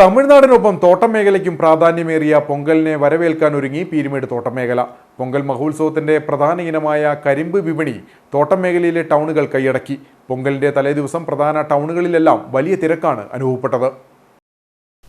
തമിഴ്നാടിനൊപ്പം തോട്ടം മേഖലയ്ക്കും പ്രാധാന്യമേറിയ പൊങ്കലിനെ വരവേൽക്കാൻ ഒരുങ്ങി പീരുമേട് തോട്ടം മേഖല പൊങ്കൽ മഹോത്സവത്തിന്റെ പ്രധാന ഇനമായ കരിമ്പ് വിപണി തോട്ടം മേഖലയിലെ ടൗണുകൾ കൈയടക്കി. പൊങ്കലിന്റെ തലേദിവസം പ്രധാന ടൗണുകളിലെല്ലാം വലിയ തിരക്കാണ് അനുഭവപ്പെട്ടത്.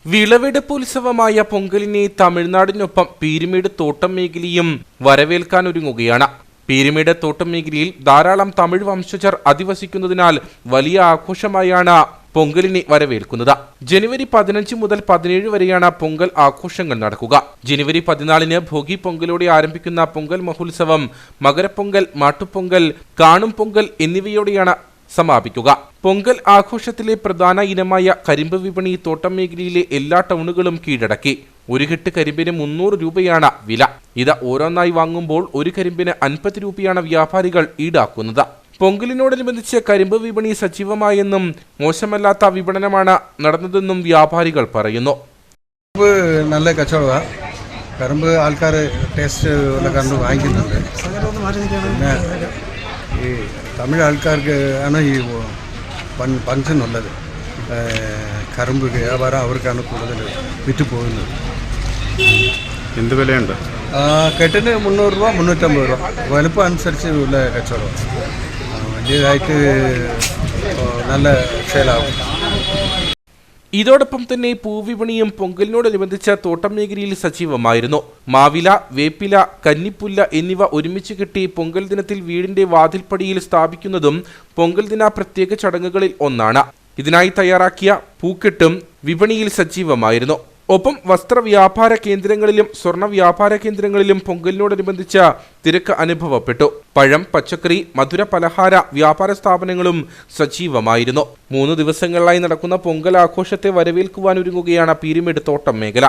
വിളവെടുപ്പ് ഉത്സവമായ പൊങ്കലിനെ തമിഴ്നാടിനൊപ്പം പീരുമേട് തോട്ടം മേഖലയും വരവേൽക്കാൻ ഒരുങ്ങുകയാണ്. പീരുമേട് തോട്ടം മേഖലയിൽ ധാരാളം തമിഴ് വംശജർ അധിവസിക്കുന്നതിനാൽ വലിയ ആഘോഷമായാണ് പൊങ്കലിനെ വരവേൽക്കുന്നത്. ജനുവരി പതിനഞ്ച് മുതൽ പതിനേഴ് വരെയാണ് പൊങ്കൽ ആഘോഷങ്ങൾ നടക്കുക. ജനുവരി പതിനാലിന് ഭോഗി പൊങ്കലോടെ ആരംഭിക്കുന്ന പൊങ്കൽ മഹോത്സവം മകരപ്പൊങ്കൽ മാട്ടുപൊങ്കൽ കാണും പൊങ്കൽ എന്നിവയോടെയാണ് സമാപിക്കുക. പൊങ്കൽ ആഘോഷത്തിലെ പ്രധാന ഇനമായ കരിമ്പ് വിപണി തോട്ടം മേഖലയിലെ എല്ലാ ടൗണുകളും കീഴടക്കി. ഒരു കെട്ട് കരിമ്പിന് മുന്നൂറ് രൂപയാണ് വില. ഇത് ഓരോന്നായി വാങ്ങുമ്പോൾ ഒരു കരിമ്പിന് അൻപത് രൂപയാണ് വ്യാപാരികൾ ഈടാക്കുന്നത്. പൊങ്കലിനോടനുബന്ധിച്ച് കരിമ്പ് വിപണി സജീവമായെന്നും മോശമല്ലാത്ത വിപണനമാണ് നടന്നതെന്നും വ്യാപാരികൾ പറയുന്നു. നല്ല കച്ചവടമാണ് കരിമ്പ് ആൾക്കാർ ടേസ്റ്റ് ഉള്ള കറുമ്പ് വാങ്ങിക്കുന്നുണ്ട്. പിന്നെ ഈ തമിഴ് ആൾക്കാർക്ക് ആണ് ഈ പൺ ഉള്ളത് കരിമ്പ് വ്യാപാരം അവർക്കാണ് കൂടുതൽ വിറ്റ് പോകുന്നത്. എന്ത് വിലയുണ്ട്? കെട്ടിന് മുന്നൂറ് രൂപ മുന്നൂറ്റമ്പത് രൂപ. വലുപ്പം അനുസരിച്ച് ഉള്ള കച്ചവടമാണ് ആ, വലിയതായിട്ട് നല്ല സെയിലാവും ഇതോടൊപ്പം തന്നെ പൂവിപണിയും പൊങ്കലിനോടനുബന്ധിച്ച തോട്ടം മേഖലയിൽ സജീവമായിരുന്നു. മാവില വേപ്പില കന്നിപ്പുല്ല എന്നിവ ഒരുമിച്ച് കിട്ടി പൊങ്കൽ ദിനത്തിൽ വീടിന്റെ വാതിൽപ്പടിയിൽ സ്ഥാപിക്കുന്നതും പൊങ്കൽ ദിന പ്രത്യേക ചടങ്ങുകളിൽ ഒന്നാണ്. ഇതിനായി തയ്യാറാക്കിയ പൂക്കെട്ടും വിപണിയിൽ സജീവമായിരുന്നു. ഒപ്പം വസ്ത്ര വ്യാപാര കേന്ദ്രങ്ങളിലും സ്വർണ വ്യാപാര കേന്ദ്രങ്ങളിലും പൊങ്കലിനോടനുബന്ധിച്ച് തിരക്ക് അനുഭവപ്പെട്ടു. പഴം പച്ചക്കറി മധുര പലഹാര വ്യാപാര സ്ഥാപനങ്ങളും സജീവമായിരുന്നു. മൂന്ന് ദിവസങ്ങളിലായി നടക്കുന്ന പൊങ്കൽ ആഘോഷത്തെ വരവേൽക്കുവാനൊരുങ്ങുകയാണ് പീരുമേട് തോട്ടം മേഖല.